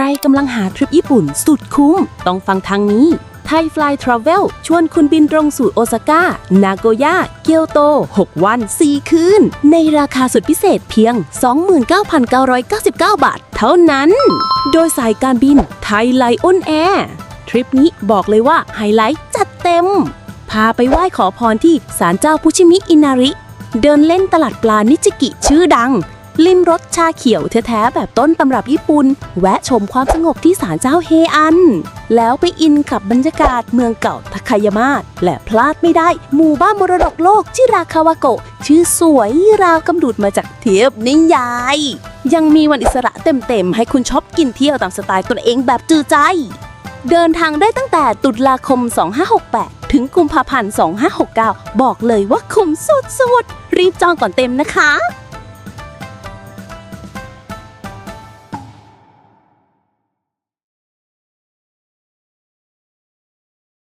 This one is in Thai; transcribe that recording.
รกำลังหาทริปญี่ปุ่นสุดคุ้ม ต้องฟังทางนี้ไทยฟลายทราเวลชวนคุณบินตรงสู่โอซาก้า นาโกย่า เกียวโต 6 วัน 4 คืน ในราคาสุดพิเศษเพียง 29,999 บาท เท่านั้น โดยสายการบินไทยไลออนแอร์ทริปนี้บอกเลยว่าไฮไลท์จัดเต็ม พาไปไหว้ขอพรที่ศาลเจ้าพุชิมิอินาริ เดินเล่นตลาดปลานิจิกิชื่อดัง ลิมรสชาเขียวแท้ๆแบบต้นตำรับญี่ปุ่น แวะชมความสงบที่ศาลเจ้าเฮอัน แล้วไปอินกับบรรยากาศเมืองเก่าทาคายามาและพลาดไม่ได้ หมู่บ้านมรดกโลกชิราคาวาโกะ ชื่อสวยราวกำดูดมาจากเทียบนิยาย ยังมีวันอิสระเต็มๆ ให้คุณช็อปกินเที่ยวตามสไตล์ตนเองแบบจือใจ เดินทางได้ตั้งแต่ตุลาคม 2568 ถึงกุมภาพันธ์ 2569 บอกเลยว่าคุ้มสุดๆรีบจองก่อนเต็มนะคะ